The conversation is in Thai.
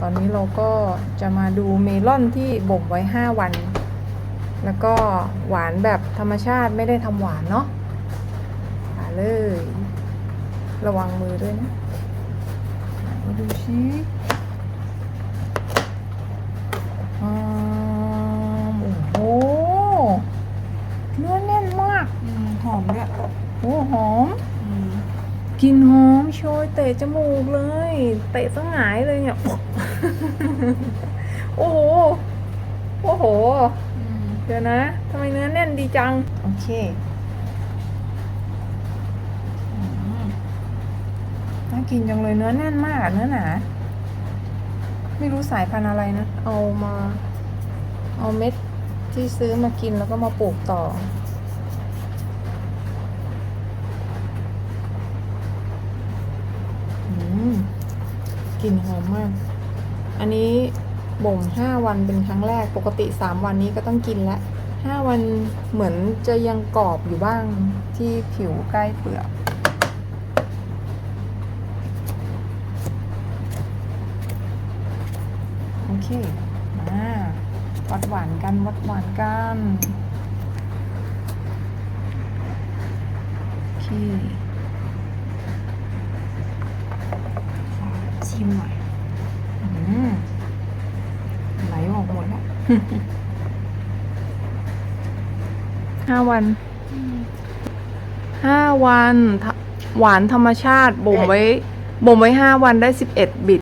ตอนนี้เราก็จะมาดูเมลอนที่บ่มไว้ 5 วัน แล้วก็หวานแบบธรรมชาติไม่ได้ทำหวานเนาะมาเลย ระวังมือด้วยนะไหนดูชิอ่าโอ้โหเนื้อแน่นมากอืมหอมด้วยโอ้หอม กลินหอมโชยเตะจมูกเลย เตะสงหงายเลยเนี่ย โอ้โห โอ้โหอืมเดี๋ยวนะทำไมเนื้อแน่นดีจัง โอเคอืมน่ากินจังเลยเนื้อแน่นมากอะเนื้อหนา ไม่รู้สายพันธุ์อะไรนะ เอามา เอาเม็ดที่ซื้อมากินแล้วก็มาปลูกต่ออืม กลิ่นหอมมาก อันนี้บ่มห้าวันเป็นครั้งแรกปกติสามวันนี้ก็ต้องกินแล้วห้าวันเหมือนจะยังกรอบอยู่บ้างที่ผิวใกล้เปลือกโอเค มาวัดหวานกันวัดหวานกันโอเค ขอ ชิมหน่อยอืมไหลออกหมดแล้วห้าวัน ห้าวันทะหวานธรรมชาติบ่มไว้บ่มไว้ห้าวันได้สิบเอ็ดบิต